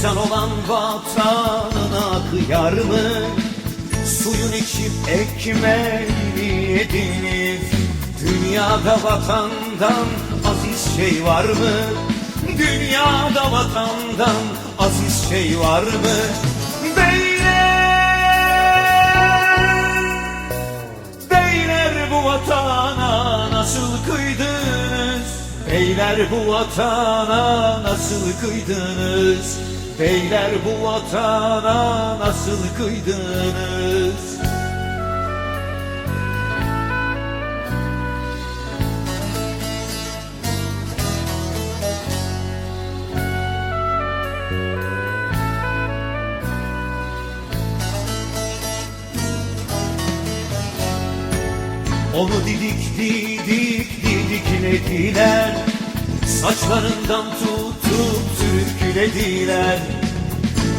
İnsan olan vatanına kıyar mı? Suyun içip ekmeğini yediniz Dünyada vatandan aziz şey var mı? Dünyada vatandan aziz şey var mı? Beyler Beyler bu vatana nasıl kıydınız? Beyler bu vatana nasıl kıydınız? Beyler bu vatana nasıl kıydınız? Onu didik didik didiklediler Saçlarından tutup sürüklediler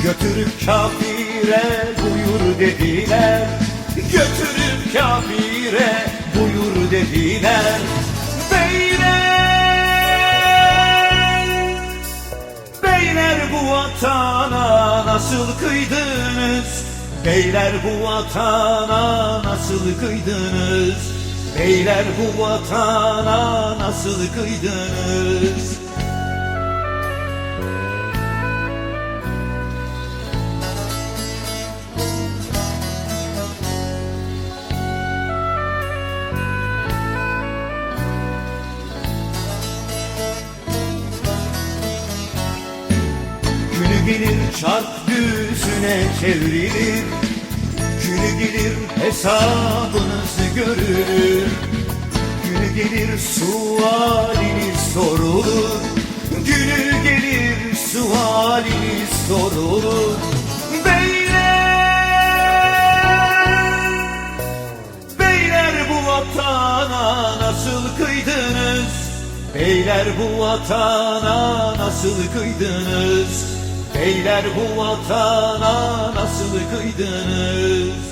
Götürüp kafire buyur dediler Götürüp kafire buyur dediler Beyler Beyler bu vatana nasıl kıydınız? Beyler bu vatana nasıl kıydınız? Beyler bu vatana nasıl kıydınız? Günü gelir çark düzüne çevrilir Günü gelir hesabınız görülür Günü gelir sualiniz sorulur Günü gelir sualiniz sorulur Beyler Beyler bu vatana nasıl kıydınız? Beyler bu vatana nasıl kıydınız? Beyler bu vatana nasıl kıydınız?